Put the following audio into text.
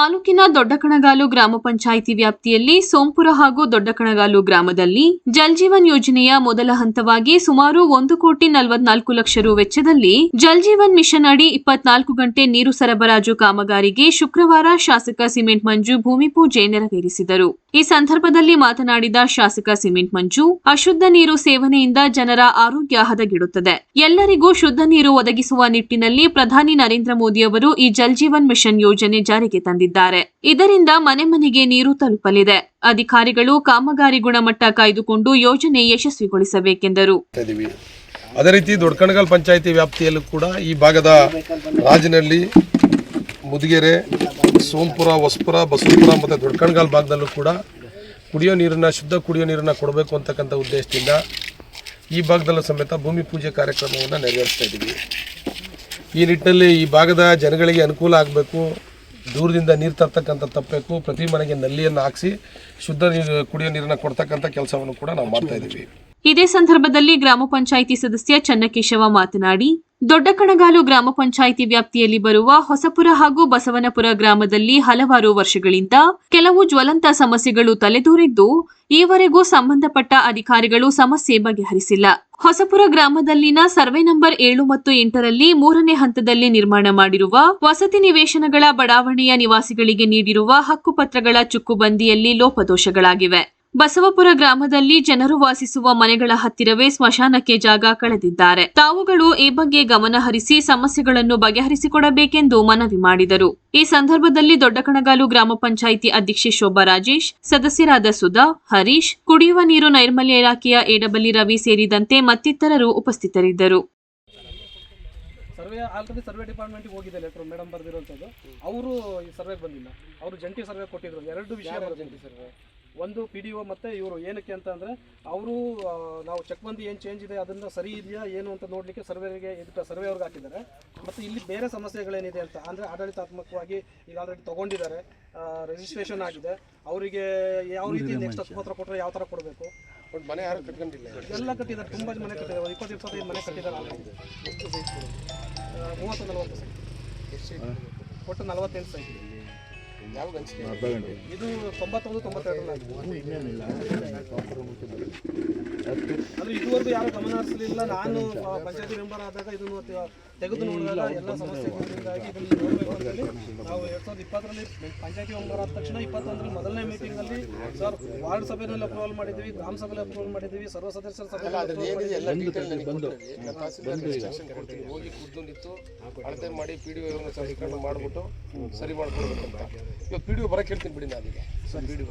ತಾಲೂಕಿನ ದೊಡ್ಡಕಣಗಾಲು ಗ್ರಾಮ ಪಂಚಾಯಿತಿ ವ್ಯಾಪ್ತಿಯಲ್ಲಿ ಸೋಂಪುರ ಹಾಗೂ ದೊಡ್ಡಕಣಗಾಲು ಗ್ರಾಮದಲ್ಲಿ ಜಲ್ಜೀವನ್ ಯೋಜನೆಯ ಮೊದಲ ಹಂತವಾಗಿ ಸುಮಾರು ಒಂದು ಕೋಟಿ ನಲವತ್ನಾಲ್ಕು ಲಕ್ಷ ರು ವೆಚ್ಚದಲ್ಲಿ ಜಲ್ಜೀವನ್ ಮಿಷನ್ ಅಡಿ ಇಪ್ಪತ್ನಾಲ್ಕು ಗಂಟೆ ನೀರು ಸರಬರಾಜು ಕಾಮಗಾರಿಗೆ ಶುಕ್ರವಾರ ಶಾಸಕ ಸಿಮೆಂಟ್ ಮಂಜು ಭೂಮಿ ಪೂಜೆ ನೆರವೇರಿಸಿದರು. ಈ ಸಂದರ್ಭದಲ್ಲಿ ಮಾತನಾಡಿದ ಶಾಸಕ ಸಿಮೆಂಟ್ ಮಂಜು, ಅಶುದ್ಧ ನೀರು ಸೇವನೆಯಿಂದ ಜನರ ಆರೋಗ್ಯ ಹದಗೆಡುತ್ತದೆ. ಎಲ್ಲರಿಗೂ ಶುದ್ಧ ನೀರು ಒದಗಿಸುವ ನಿಟ್ಟಿನಲ್ಲಿ ಪ್ರಧಾನಿ ನರೇಂದ್ರ ಮೋದಿ ಅವರು ಈ ಜಲ್ಜೀವನ್ ಮಿಷನ್ ಯೋಜನೆ ಜಾರಿಗೆ ತಂದಿದ್ದಾರೆ. ಇದರಿಂದ ಮನೆ ಮನೆಗೆ ನೀರು ತಲುಪಲಿದೆ. ಅಧಿಕಾರಿಗಳು ಕಾಮಗಾರಿ ಗುಣಮಟ್ಟ ಕಾಯ್ದುಕೊಂಡು ಯೋಜನೆ ಯಶಸ್ವಿಗೊಳಿಸಬೇಕೆಂದರು. ಅದೇ ರೀತಿ ದೊಡ್ಡಕಣಗಲ್ ಪಂಚಾಯತಿ ವ್ಯಾಪ್ತಿಯಲ್ಲೂ ಕೂಡ ಈ ಭಾಗದ ರಾಜಿನಲ್ಲಿ ಮುದಿಗೆರೆ ಸೋಂಪುರ ಹೊಸಪುರ, ಬಸವಪುರ ಮತ್ತು ದೊಡ್ಡಕಣಗಾಲ್ ಭಾಗದಲ್ಲೂ ಕೂಡ ಕುಡಿಯೋ ನೀರನ್ನ, ಶುದ್ಧ ಕುಡಿಯೋ ನೀರನ್ನು ಕೊಡಬೇಕು ಅಂತಕ್ಕಂಥ ಉದ್ದೇಶದಿಂದ ಈ ಭಾಗದಲ್ಲೂ ಸಮೇತ ಭೂಮಿ ಪೂಜೆ ಕಾರ್ಯಕ್ರಮವನ್ನು ನೆರವೇರಿಸ್ತಾ ಇದ್ದೀವಿ. ಈ ನಿಟ್ಟಿನಲ್ಲಿ ಈ ಭಾಗದ ಜನಗಳಿಗೆ ಅನುಕೂಲ ಆಗಬೇಕು. ದೂರದಿಂದ ನೀರು ತರ್ತಕ್ಕಂಥ ತಪ್ಪಬೇಕು ಪ್ರತಿ ಮನೆಗೆ ನಲ್ಲಿಯನ್ನು ಹಾಕಿಸಿ ಶುದ್ಧ ನೀರು, ಕುಡಿಯೋ ನೀರನ್ನು ಕೊಡ್ತಕ್ಕಂಥ ಕೆಲಸವನ್ನು ಕೂಡ ನಾವು ಮಾಡ್ತಾ ಇದ್ದೀವಿ ಇದೇ ಸಂದರ್ಭದಲ್ಲಿ ಗ್ರಾಮ ಪಂಚಾಯಿತಿ ಸದಸ್ಯ ಚನ್ನಕೇಶವ ಮಾತನಾಡಿ ದೊಡ್ಡಕಣಗಾಲು ಗ್ರಾಮ ಪಂಚಾಯಿತಿ ವ್ಯಾಪ್ತಿಯಲ್ಲಿ ಬರುವ ಹೊಸಪುರ ಹಾಗೂ ಬಸವನಪುರ ಗ್ರಾಮದಲ್ಲಿ ಹಲವಾರು ವರ್ಷಗಳಿಂದ ಕೆಲವು ಜ್ವಲಂತ ಸಮಸ್ಯೆಗಳು ತಲೆದೋರಿದ್ದು, ಈವರೆಗೂ ಸಂಬಂಧಪಟ್ಟ ಅಧಿಕಾರಿಗಳು ಸಮಸ್ಯೆ ಬಗೆಹರಿಸಿಲ್ಲ. ಹೊಸಪುರ ಗ್ರಾಮದಲ್ಲಿನ ಸರ್ವೆ ನಂಬರ್ ಏಳು ಮತ್ತು ಎಂಟರಲ್ಲಿ ಮೂರನೇ ಹಂತದಲ್ಲಿ ನಿರ್ಮಾಣ ಮಾಡಿರುವ ವಸತಿ ನಿವೇಶನಗಳ ಬಡಾವಣೆಯ ನಿವಾಸಿಗಳಿಗೆ ನೀಡಿರುವ ಹಕ್ಕುಪತ್ರಗಳ ಚುಕ್ಕುಬಂದಿಯಲ್ಲಿ ಲೋಪದೋಷಗಳಾಗಿವೆ. ಬಸವಪುರ ಗ್ರಾಮದಲ್ಲಿ ಜನರು ವಾಸಿಸುವ ಮನೆಗಳ ಹತ್ತಿರವೇ ಸ್ಮಶಾನಕ್ಕೆ ಜಾಗ ಕಳೆದಿದ್ದಾರೆ. ತಾವುಗಳು ಈ ಬಗ್ಗೆ ಗಮನ ಹರಿಸಿ ಸಮಸ್ಯೆಗಳನ್ನು ಬಗೆಹರಿಸಿಕೊಡಬೇಕೆಂದು ಮನವಿ ಮಾಡಿದರು. ಈ ಸಂದರ್ಭದಲ್ಲಿ ದೊಡ್ಡಕಣಗಾಲು ಗ್ರಾಮ ಪಂಚಾಯಿತಿ ಅಧ್ಯಕ್ಷೆ ಶೋಭಾ ರಾಜೇಶ್ ಸದಸ್ಯರಾದ ಸುಧಾ ಹರೀಶ್ ಕುಡಿಯುವ ನೀರು ನೈರ್ಮಲ್ಯ ಇಲಾಖೆಯ ಏಡಬಲ್ಲಿ ರವಿ ಸೇರಿದಂತೆ ಮತ್ತಿತರರು ಉಪಸ್ಥಿತರಿದ್ದರು. ಸರ್ವೆ ಆಲ್ರೆಡಿ ಸರ್ವೆ ಡಿಪಾರ್ಟ್ಮೆಂಟ್ಗೆ ಹೋಗಿದೆ ಲೆಟ್ರು ಮೇಡಮ್ ಬರೆದಿರೋಂಥದ್ದು. ಅವರು ಈ ಸರ್ವೆಗೆ ಬಂದಿಲ್ಲ. ಅವರು ಜಂಟಿ ಸರ್ವೆ ಕೊಟ್ಟಿದ್ರು. ಎರಡು ವಿಷಯ ಜಂಟಿ ಸರ್ವೆ? ಒಂದು ಪಿ ಡಿ ಒ ಮತ್ತು ಇವರು ಏನಕ್ಕೆ ಅಂತ ಅಂದರೆ ಅವರು ನಾವು ಚೆಕ್ ಬಂದು ಏನು ಚೇಂಜ್ ಇದೆ ಅದನ್ನು ಸರಿ ಇದೆಯಾ ಏನು ಅಂತ ನೋಡಲಿಕ್ಕೆ ಸರ್ವೆಗೆ ಇದಕ್ಕೆ ಸರ್ವೆ ಅವ್ರಿಗೆ ಹಾಕಿದ್ದಾರೆ. ಮತ್ತು ಇಲ್ಲಿ ಬೇರೆ ಸಮಸ್ಯೆಗಳೇನಿದೆ ಅಂತ ಅಂದರೆ ಆಡಳಿತಾತ್ಮಕವಾಗಿ ಈಗ ಆಲ್ರೆಡಿ ತೊಗೊಂಡಿದ್ದಾರೆ. ರಿಜಿಸ್ಟ್ರೇಷನ್ ಆಗಿದೆ. ಅವರಿಗೆ ಯಾವ ರೀತಿ ನೆಕ್ಸ್ಟ್ ಹತ್ತು ಕೊಟ್ಟರೆ ಯಾವ ಥರ ಕೊಡಬೇಕು? ಮನೆ ಯಾರು ಕಟ್ಕೊಂಡಿಲ್ಲ ಎಲ್ಲ ಕಟ್ಟಿದ್ದಾರೆ ತುಂಬ ಮನೆ ಕಟ್ಟಿದ್ದಾರೆ. ಇಪ್ಪತ್ತು ಇಪ್ಪತ್ತೈದು ಮನೆ ಕಟ್ಟಿದ್ದಾರೆ ಮೂವತ್ತು ನಲವತ್ತು ಸೈಟ್? ಒಟ್ಟು ನಲವತ್ತೆಂಟು ಸೈಟ್. ಯಾವಾಗ ಹಂಚಿಕೆ ಇದು ತೊಂಬತ್ತೊಂದು ತೊಂಬತ್ತೆರಡರಲ್ಲಿ. ಅಂದ್ರೆ ಇದುವರೆಗೂ ಯಾರು ಗಮನ ಹರಿಸಲಿಲ್ಲ. ನಾನು ಪಂಚಾಯಿತಿ ಮೆಂಬರ್ ಆದಾಗ ಇದನ್ನು ತೆಗೆದು ನೋಡಿದಾಗ ಎಲ್ಲ ಸಮಸ್ಯೆಗಳಿಂದಾಗಿ ಇದನ್ನು ನೋಡಬೇಕು ಅಂತೇಳಿ ನಾವು ಎರಡ್ ಸಾವಿರದ ಇಪ್ಪತ್ತರಲ್ಲಿ ಪಂಚಾಯತಿ ಮೆಂಬರ್ ಆದ ತಕ್ಷಣ ಇಪ್ಪತ್ತೊಂದರಲ್ಲಿ ಮೊದಲನೇ ಮೀಟಿಂಗ್ ಅಲ್ಲಿ ಸರ್ ವಾರ್ಡ್ ಸಭೆಯಲ್ಲಿ ಅಪ್ರೂವಲ್ ಮಾಡಿದ್ವಿ ಗ್ರಾಮ ಸಭೆಯಲ್ಲಿ ಅಪ್ರೂವಲ್ ಮಾಡಿದ್ವಿ ಸರ್ವ ಸದಸ್ಯರ ಸಭೆಯಲ್ಲಿ. ನಾನು ಹೋಗಿ ನಿಂತು ಅಳತೆ ಮಾಡಿ ಪಿ ಡಿ ಒ ಸರಿಕೊಂಡು ಮಾಡಿಬಿಟ್ಟು ಸರಿ ಮಾಡ್ಕೊಡ್ಬೇಕು ಅಂತ ಇವಾಗ ಪಿ ಡಿ ಒ ಬರಕ್ಕೆ ಹೇಳ್ತೀನಿ ಬಿಡಿ ನಾನೀಗ. P D